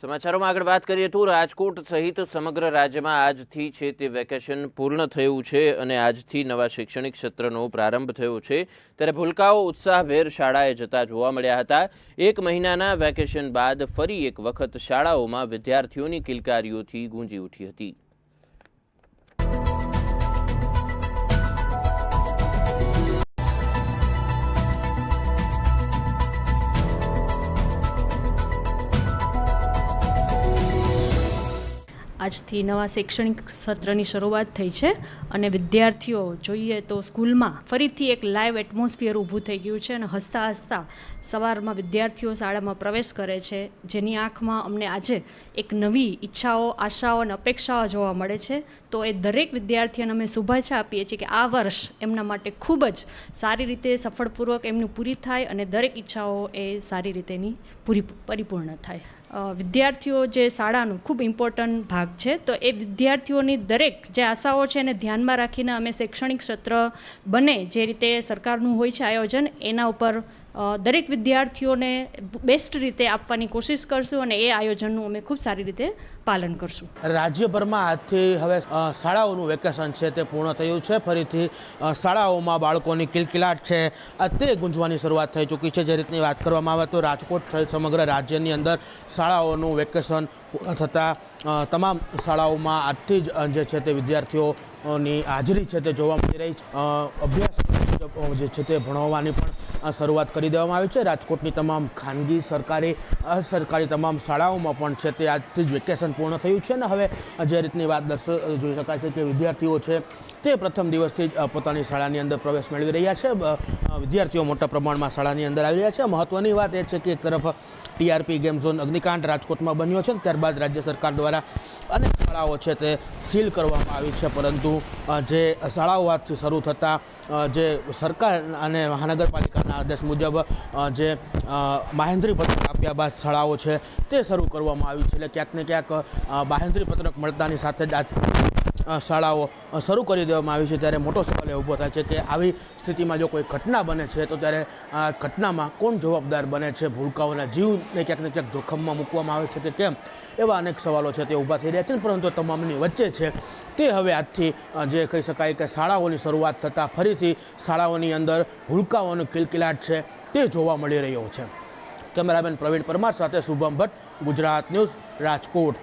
સમાચારોમાં આગળ વાત કરીએ તો રાજકોટ સહિત સમગ્ર રાજ્યમાં આજથી છે તે વેકેશન પૂર્ણ થયું છે અને આજથી નવા શૈક્ષણિક સત્રનો પ્રારંભ થયો છે. ત્યારે ભૂલકાઓ ઉત્સાહભેર શાળાએ જતા જોવા મળ્યા હતા. એક મહિનાના વેકેશન બાદ ફરી એક વખત શાળાઓમાં વિદ્યાર્થીઓની કિલકારીઓથી ગુંજી ઉઠી હતી. આજથી નવા શૈક્ષણિક સત્રની શરૂઆત થઈ છે અને વિદ્યાર્થીઓ, જોઈએ તો સ્કૂલમાં ફરીથી એક લાઈવ એટમોસ્ફિયર ઊભું થઈ ગયું છે અને હસતા હસતા સવારમાં વિદ્યાર્થીઓ શાળામાં પ્રવેશ કરે છે. જેની આંખમાં અમને આજે એક નવી ઈચ્છાઓ, આશાઓ અને અપેક્ષાઓ જોવા મળે છે. તો એ દરેક વિદ્યાર્થીઓને અમે શુભેચ્છા આપીએ છીએ કે આ વર્ષ એમના માટે ખૂબ જ સારી રીતે સફળપૂર્વક એમનું પૂરી થાય અને દરેક ઈચ્છાઓ એ સારી રીતેની પૂરી, પરિપૂર્ણ થાય. વિદ્યાર્થીઓ જે શાળાનું ખૂબ ઇમ્પોર્ટન્ટ ભાગ છે. તો એ વિદ્યાર્થીઓની દરેક જે આશાઓ છે એને ધ્યાનમાં રાખીને અમે શૈક્ષણિક સત્ર બને જે રીતે સરકારનું હોય છે આયોજન, એના ઉપર દરેક વિદ્યાર્થીઓને બેસ્ટ રીતે આપવાની કોશિશ કરશું અને એ આયોજનનું અમે ખૂબ સારી રીતે પાલન કરશું. રાજ્યભરમાં આજથી હવે શાળાઓનું વેકેશન છે તે પૂર્ણ થયું છે. ફરીથી શાળાઓમાં બાળકોની કિલકિલાટ છે. તે ગુંજવાની શરૂઆત થઈ ચૂકી છે. જે રીતની વાત કરવામાં આવે તો રાજકોટ સહિત સમગ્ર રાજ્યની અંદર શાળાઓનું વેકેશન પૂર્ણ થતાં તમામ શાળાઓમાં આજથી જ જે છે તે વિદ્યાર્થીઓની હાજરી છે તે જોવા મળી રહી છે. અભ્યાસ જે છે તે ભણાવવાની પણ શરૂઆત કરી દેવામાં આવી છે. રાજકોટની તમામ ખાનગી સરકારી અસરકારી તમામ શાળાઓમાં પણ છે તે આજથી જ વેકેશન પૂર્ણ થયું છે અને હવે જે રીતની વાત દર્શ, જોઈ શકાય છે કે વિદ્યાર્થીઓ છે તે પ્રથમ દિવસથી જ પોતાની શાળાની અંદર પ્રવેશ મેળવી રહ્યા છે. વિદ્યાર્થીઓ મોટા પ્રમાણમાં શાળાની અંદર આવી રહ્યા છે. મહત્ત્વની વાત એ છે કે એક તરફ ટીઆરપી ગેમ ઝોન અગ્નિકાંડ રાજકોટમાં બન્યો છે ત્યારબાદ રાજ્ય સરકાર દ્વારા અનેક શાળાઓ છે તે સીલ કરવામાં આવી છે. પરંતુ જે શાળાઓ આજથી શરૂ થતાં જે સરકાર અને મહાનગરપાલિકાના આદેશ મુજબ જે બાહેંધરી પત્રક આપ્યા બાદ શાળાઓ છે તે શરૂ કરવામાં આવી છે. એટલે ક્યાંક ને ક્યાંક બાહેંધરી પત્રક મળતાની સાથે જ અ, શાળાઓ શરૂ કરી દેવામાં આવી છે ત્યારે મોટો સવાલ એ ઊભો થાય છે કે આવી સ્થિતિમાં જો કોઈ ઘટના બને છે, તો ત્યારે આ ઘટનામાં કોણ જવાબદાર બને છે? ભૂલકાઓના જીવને ક્યાંક ને ક્યાંક જોખમમાં મૂકવામાં આવે છે કે કેમ? એવા અનેક સવાલો છે તે ઊભા થઈ રહ્યા છે પરંતુ તમામની વચ્ચે છે. તે હવે આજથી જે કહી શકાય કે શાળાઓની શરૂઆત થતાં ફરીથી શાળાઓની અંદર ભૂલકાઓનો કિલકિલાટ છે તે જોવા મળી રહ્યો છે. કેમેરામેન પ્રવીણ પરમાર સાથે શુભમ ભટ્ટ, ગુજરાત ન્યૂઝ, રાજકોટ.